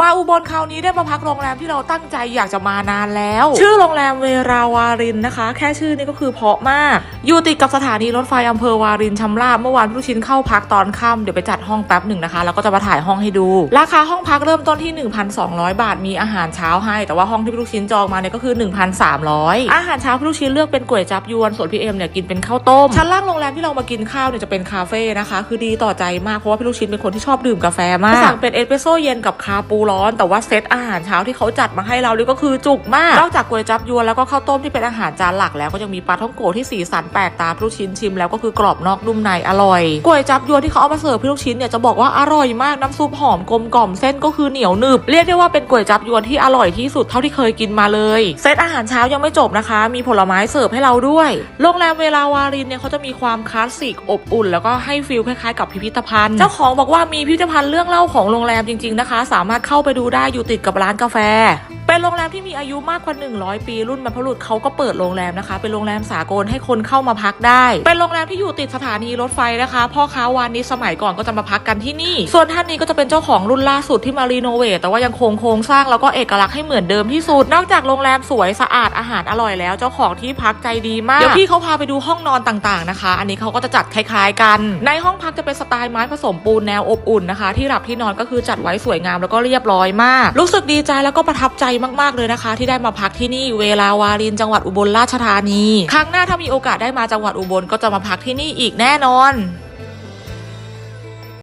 มาอุบลคราวนี้ได้มาพักโรงแรมที่เราตั้งใจอยากจะมานานแล้ว ชื่อโรงแรมเวราวารินนะคะ แค่ชื่อนี้ก็คือเพราะมาก อยู่ติดกับสถานีรถไฟอำเภอวารินชำราบเมื่อวานพี่ลูกชิ้นเข้าพักตอนค่ำเดี๋ยวไปจัดห้องแป๊บหนึ่งนะคะ แล้วก็จะมาถ่ายห้องให้ดู ราคาห้องพักเริ่มต้นที่ 1,200 บาทมีอาหารเช้าให้ แต่ว่าห้องที่พี่ลูกชิ้นจองมาเนี่ยก็คือ 1,300 อาหารเช้าพี่ลูกชิ้นเลือกเป็นก๋วยจับยวนส่วนพี่เอ็มเนี่ยกินเป็นข้าวต้มชั้นล่างโรงแรมที่เรามากินข้าวเนี่ยจะเป็นคาเฟ่นะคะคือดีต่อใจมากเพราะว่าพี่ลูกชิ้นเป็นคนที่ชอบดื่มกาแฟมากสั่งเป็นเอสเปรสโซ่เย็นกับคาปูร้อนแต่ว่าเซตอาหารเช้าที่เขาจัดมาให้เรานี่ก็คือจุกมาก นอกจากก๋วยจับยวนแล้วก็ข้าวต้มที่เป็นอาหารจานหลักแล้วก็ยังมีปลาท่องโกะที่สีสันแปลกตาพี่ลูกชิ้นชิมแล้วก็คือกรอบนอกนุ่มในอร่อยก๋วยจับยวนที่เขาเอามาเสิร์ฟพี่ลูกชิ้นเนี่ยจะบอกว่าอร่อยมากน้ำซุปหอมกลมกล่อมเส้นก็คือเหนียวหนึบเรียกได้ว่าเป็นก๋วยจับยวนที่อร่อยที่สุดเท่าที่เคยกินมาเลยเซตอาหารเช้ายังไม่จบนะคะ มีผลไม้เสิร์ฟให้เราด้วย โรงแรมเวลาวารินเนี่ยเขาจะมีความคลาสสิกอบอุ่น แล้วก็ให้ฟิลคล้ายๆกับพิพิธภัณฑ์ เจ้าของบอกว่ามีพิพิธภัณฑ์เรื่องเล่าของโรงแรมจริงๆนะคะ สามารถเข้าไปดูได้อยู่ติดกับร้านกาแฟเป็นโรงแรมที่มีอายุมากกว่า 100 ปี รุ่นบรรพบุรุษเขาก็เปิดโรงแรมนะคะ เป็นโรงแรมสากลให้คนเข้ามาพักได้ เป็นโรงแรมที่อยู่ติดสถานีรถไฟนะคะ พ่อค้าวานนี้สมัยก่อนก็จะมาพักกันที่นี่ ส่วนท่านนี้ก็จะเป็นเจ้าของรุ่นล่าสุดที่มารีโนเวทแต่ว่ายังคงโครงสร้างแล้วก็เอกลักษณ์ให้เหมือนเดิมที่สุด นอกจากโรงแรมสวยสะอาดอาหารอร่อยแล้ว เจ้าของที่พักใจดีมาก เดี๋ยวพี่เขาพาไปดูห้องนอนต่างๆนะคะ อันนี้เขาก็จะจัดคล้าย ๆ กัน ในห้องพักจะเป็นสไตล์ไม้ผสมปูนแนวอบอุ่นนะคะ ที่หลับที่นอนก็คือจัดไว้สวยงามแล้วก็เรียบร้อยมาก รู้สึกดีใจแล้วก็ประทับใจมากๆเลยนะคะ ที่ได้มาพักที่นี่เวลาวารินจังหวัดอุบลราชธานี ครั้งหน้าถ้ามีโอกาสได้มาจังหวัดอุบลก็จะมาพักที่นี่อีกแน่นอน